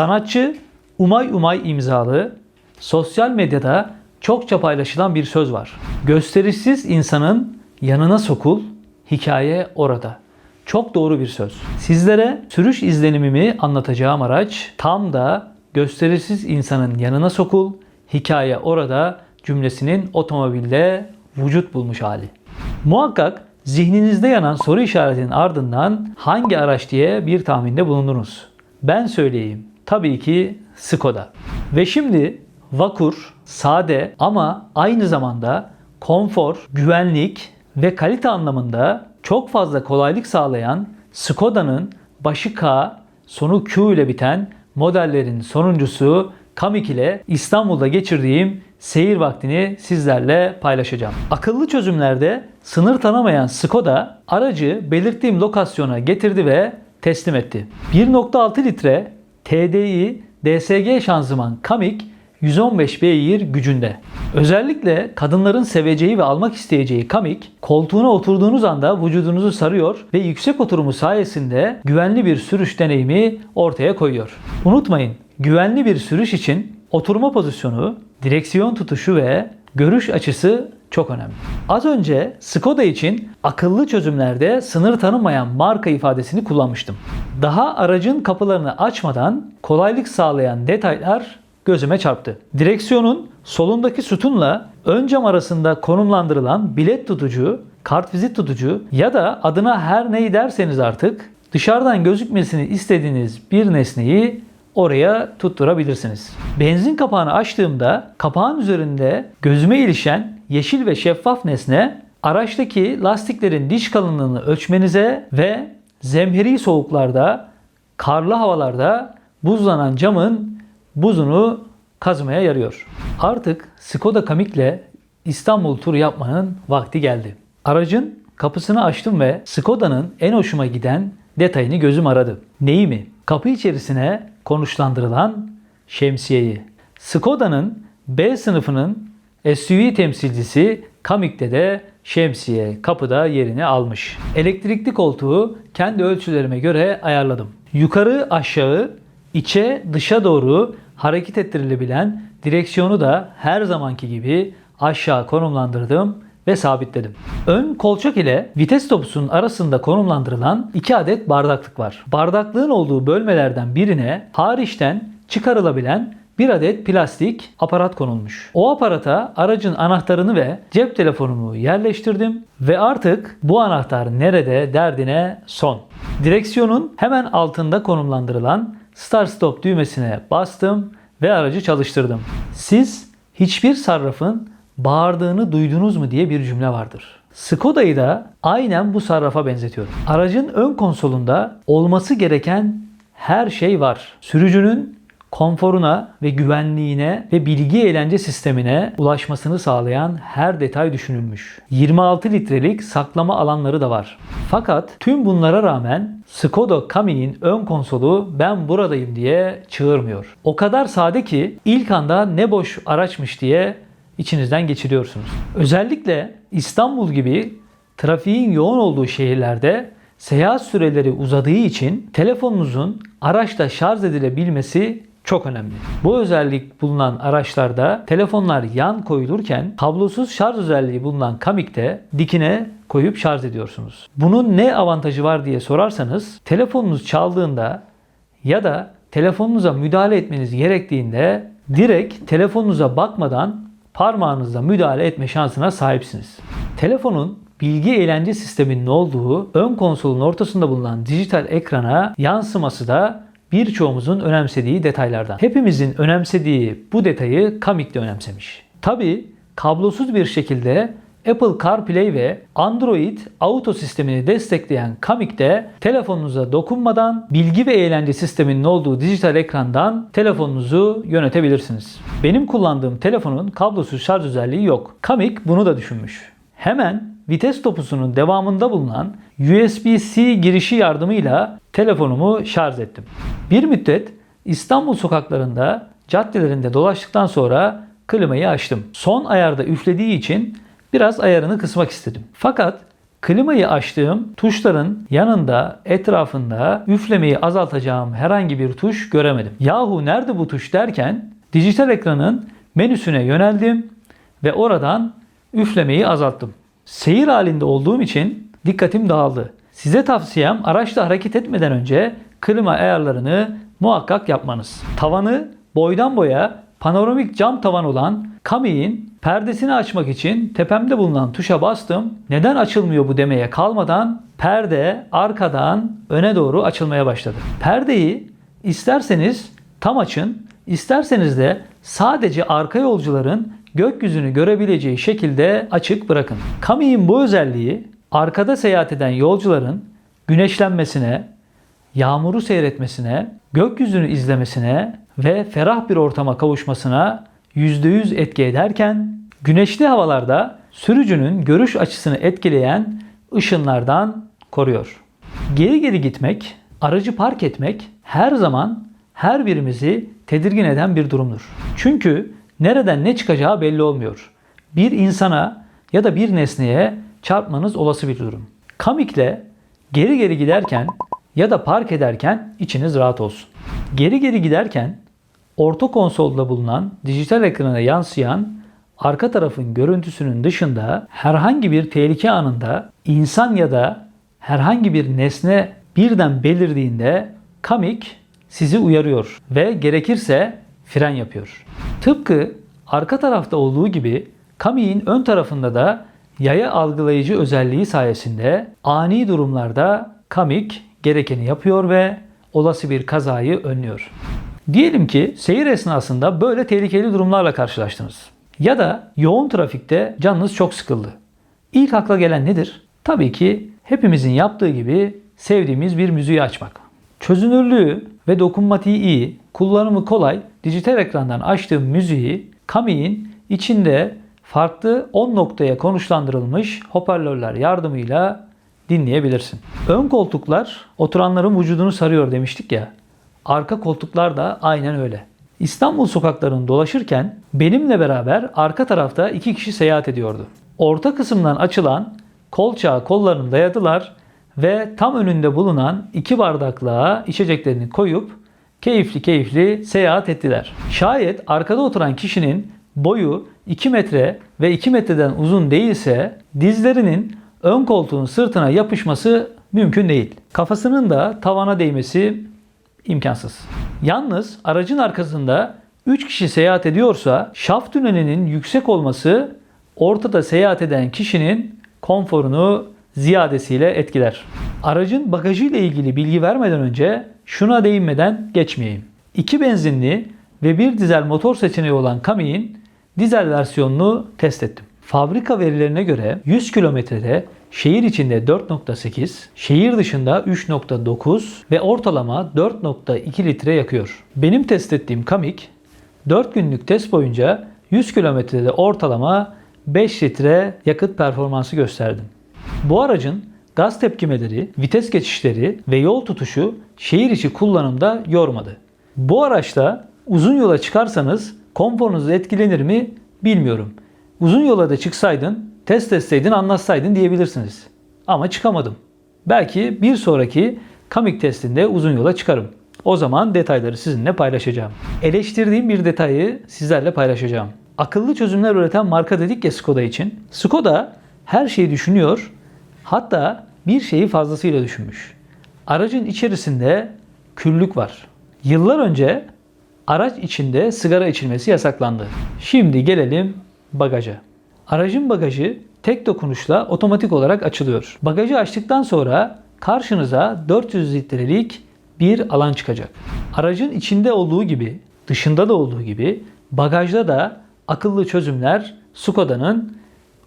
Sanatçı Umay Umay imzalı sosyal medyada çokça paylaşılan bir söz var. Gösterişsiz insanın yanına sokul, hikaye orada. Çok doğru bir söz. Sizlere sürüş izlenimimi anlatacağım araç tam da gösterişsiz insanın yanına sokul, hikaye orada cümlesinin otomobilde vücut bulmuş hali. Muhakkak zihninizde yanan soru işaretinin ardından hangi araç diye bir tahminde bulundunuz. Ben söyleyeyim. Tabii ki Skoda. Ve şimdi vakur, sade ama aynı zamanda konfor, güvenlik ve kalite anlamında çok fazla kolaylık sağlayan Skoda'nın başı K, sonu Q ile biten modellerin sonuncusu Kamik ile İstanbul'da geçirdiğim seyir vaktini sizlerle paylaşacağım. Akıllı çözümlerde sınır tanımayan Skoda aracı belirttiğim lokasyona getirdi ve teslim etti. 1.6 litre TDI DSG şanzıman Kamik 115 beygir gücünde. Özellikle kadınların seveceği ve almak isteyeceği Kamik, koltuğuna oturduğunuz anda vücudunuzu sarıyor ve yüksek oturumu sayesinde güvenli bir sürüş deneyimi ortaya koyuyor. Unutmayın, güvenli bir sürüş için oturma pozisyonu, direksiyon tutuşu ve görüş açısı çok önemli. Az önce Skoda için akıllı çözümlerde sınır tanımayan marka ifadesini kullanmıştım. Daha aracın kapılarını açmadan kolaylık sağlayan detaylar gözüme çarptı. Direksiyonun solundaki sütunla ön cam arasında konumlandırılan bilet tutucu, kartvizit tutucu ya da adına her neyi derseniz artık dışarıdan gözükmesini istediğiniz bir nesneyi oraya tutturabilirsiniz. Benzin kapağını açtığımda kapağın üzerinde gözüme ilişen yeşil ve şeffaf nesne araçtaki lastiklerin diş kalınlığını ölçmenize ve zemheri soğuklarda, karlı havalarda buzlanan camın buzunu kazmaya yarıyor. Artık Skoda Kamik'le İstanbul turu yapmanın vakti geldi. Aracın kapısını açtım ve Skoda'nın en hoşuma giden detayını gözüm aradı. Neyi mi? Kapı içerisine konuşlandırılan şemsiyeyi. Skoda'nın B sınıfının SUV temsilcisi Kamik'te de şemsiye kapıda yerini almış. Elektrikli koltuğu kendi ölçülerime göre ayarladım. Yukarı aşağı, içe dışa doğru hareket ettirilebilen direksiyonu da her zamanki gibi aşağı konumlandırdım ve sabitledim. Ön kolçak ile vites topusunun arasında konumlandırılan iki adet bardaklık var. Bardaklığın olduğu bölmelerden birine hariçten çıkarılabilen bir adet plastik aparat konulmuş. O aparata aracın anahtarını ve cep telefonumu yerleştirdim ve artık bu anahtar nerede derdine son. Direksiyonun hemen altında konumlandırılan Start Stop düğmesine bastım ve aracı çalıştırdım. Siz hiçbir sarrafın bağırdığını duydunuz mu diye bir cümle vardır. Skoda'yı da aynen bu sarrafa benzetiyorum. Aracın ön konsolunda olması gereken her şey var. Sürücünün konforuna ve güvenliğine ve bilgi eğlence sistemine ulaşmasını sağlayan her detay düşünülmüş. 26 litrelik saklama alanları da var. Fakat tüm bunlara rağmen Skoda Kami'nin ön konsolu ben buradayım diye çığırmıyor. O kadar sade ki ilk anda ne boş araçmış diye içinizden geçiriyorsunuz. Özellikle İstanbul gibi trafiğin yoğun olduğu şehirlerde seyahat süreleri uzadığı için telefonunuzun araçta şarj edilebilmesi çok önemli. Bu özellik bulunan araçlarda telefonlar yan koyulurken kablosuz şarj özelliği bulunan Kamik'te dikine koyup şarj ediyorsunuz. Bunun ne avantajı var diye sorarsanız telefonunuz çaldığında ya da telefonunuza müdahale etmeniz gerektiğinde direkt telefonunuza bakmadan parmağınızla müdahale etme şansına sahipsiniz. Telefonun bilgi eğlence sisteminin olduğu ön konsolun ortasında bulunan dijital ekrana yansıması da birçoğumuzun önemsediği detaylardan. Hepimizin önemsediği bu detayı Kamik de önemsemiş. Tabi kablosuz bir şekilde Apple CarPlay ve Android Auto sistemini destekleyen Kamik'te telefonunuza dokunmadan bilgi ve eğlence sisteminin olduğu dijital ekrandan telefonunuzu yönetebilirsiniz. Benim kullandığım telefonun kablosuz şarj özelliği yok. Kamik bunu da düşünmüş. Hemen vites topusunun devamında bulunan USB-C girişi yardımıyla telefonumu şarj ettim. Bir müddet İstanbul sokaklarında, caddelerinde dolaştıktan sonra klimayı açtım. Son ayarda üflediği için biraz ayarını kısmak istedim. Fakat Klimayı açtığım tuşların yanında, etrafında üflemeyi azaltacağım herhangi bir tuş göremedim. Yahu nerede bu tuş derken dijital ekranın menüsüne yöneldim ve oradan üflemeyi azalttım. Seyir halinde olduğum için dikkatim dağıldı. Size tavsiyem araçla hareket etmeden önce klima ayarlarını muhakkak yapmanız. Tavanı boydan boya panoramik cam tavan olan Kami'nin perdesini açmak için tepemde bulunan tuşa bastım. Neden açılmıyor bu demeye kalmadan perde arkadan öne doğru açılmaya başladı. Perdeyi isterseniz tam açın, isterseniz de sadece arka yolcuların gökyüzünü görebileceği şekilde açık bırakın. Kami'nin bu özelliği arkada seyahat eden yolcuların güneşlenmesine, yağmuru seyretmesine, gökyüzünü izlemesine ve ferah bir ortama kavuşmasına %100 etki ederken güneşli havalarda sürücünün görüş açısını etkileyen ışınlardan koruyor. Geri geri gitmek, aracı park etmek her zaman her birimizi tedirgin eden bir durumdur. Çünkü nereden ne çıkacağı belli olmuyor. Bir insana ya da bir nesneye çarpmanız olası bir durum. Kamikle geri geri giderken ya da park ederken içiniz rahat olsun. Geri geri giderken orta konsolda bulunan dijital ekrana yansıyan arka tarafın görüntüsünün dışında herhangi bir tehlike anında insan ya da herhangi bir nesne birden belirdiğinde Kamik sizi uyarıyor ve gerekirse fren yapıyor. Tıpkı arka tarafta olduğu gibi Kamik'in ön tarafında da yaya algılayıcı özelliği sayesinde ani durumlarda Kamik gerekeni yapıyor ve olası bir kazayı önlüyor. Diyelim ki seyir esnasında böyle tehlikeli durumlarla karşılaştınız. Ya da yoğun trafikte canınız çok sıkıldı. İlk akla gelen nedir? Tabii ki hepimizin yaptığı gibi sevdiğimiz bir müziği açmak. Çözünürlüğü ve dokunmatiği iyi, kullanımı kolay dijital ekrandan açtığım müziği Kami'nin içinde farklı 10 noktaya konuşlandırılmış hoparlörler yardımıyla dinleyebilirsin. Ön koltuklar oturanların vücudunu sarıyor demiştik ya. Arka koltuklar da aynen öyle. İstanbul sokaklarını dolaşırken benimle beraber arka tarafta iki kişi seyahat ediyordu. Orta kısımdan açılan kolçağa kollarını dayadılar ve tam önünde bulunan iki bardaklığa içeceklerini koyup keyifli keyifli seyahat ettiler. Şayet arkada oturan kişinin boyu 2 metre ve 2 metreden uzun değilse dizlerinin ön koltuğun sırtına yapışması mümkün değil. Kafasının da tavana değmesi imkansız. Yalnız aracın arkasında 3 kişi seyahat ediyorsa şaft tünelinin yüksek olması ortada seyahat eden kişinin konforunu ziyadesiyle etkiler. Aracın bagajı ile ilgili bilgi vermeden önce şuna değinmeden geçmeyeyim. İki benzinli ve bir dizel motor seçeneği olan Kami'nin dizel versiyonunu test ettim. Fabrika verilerine göre 100 kilometrede şehir içinde 4.8, şehir dışında 3.9 ve ortalama 4.2 litre yakıyor. Benim test ettiğim Kamik 4 günlük test boyunca 100 kilometrede ortalama 5 litre yakıt performansı gösterdim. Bu aracın gaz tepkimeleri, vites geçişleri ve yol tutuşu şehir içi kullanımda yormadı. Bu araçta uzun yola çıkarsanız konforunuz etkilenir mi bilmiyorum. Uzun yola da çıksaydın, test etseydin, anlatsaydın diyebilirsiniz. Ama çıkamadım. Belki bir sonraki Kamik testinde uzun yola çıkarım. O zaman detayları sizinle paylaşacağım. Eleştirdiğim bir detayı sizlerle paylaşacağım. Akıllı çözümler üreten marka dedik ya Skoda için. Skoda her şeyi düşünüyor. Hatta bir şeyi fazlasıyla düşünmüş. Aracın içerisinde küllük var. Yıllar önce araç içinde sigara içilmesi yasaklandı. Şimdi gelelim bagaja. Aracın bagajı tek dokunuşla otomatik olarak açılıyor. Bagajı açtıktan sonra karşınıza 400 litrelik bir alan çıkacak. Aracın içinde olduğu gibi, dışında da olduğu gibi bagajda da akıllı çözümler Skoda'nın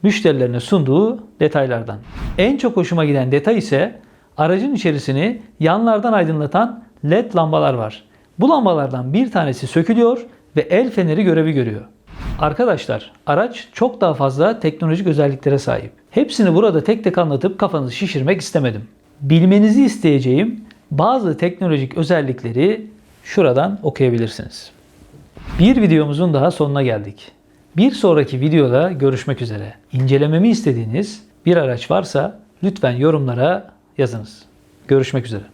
müşterilerine sunduğu detaylardan. En çok hoşuma giden detay ise aracın içerisini yanlardan aydınlatan LED lambalar var. Bu lambalardan bir tanesi sökülüyor ve el feneri görevi görüyor. Arkadaşlar araç çok daha fazla teknolojik özelliklere sahip. Hepsini burada tek tek anlatıp kafanızı şişirmek istemedim. Bilmenizi isteyeceğim bazı teknolojik özellikleri şuradan okuyabilirsiniz. Bir videomuzun daha sonuna geldik. Bir sonraki videoda görüşmek üzere. İncelememi istediğiniz bir araç varsa Lütfen yorumlara yazınız. Görüşmek üzere.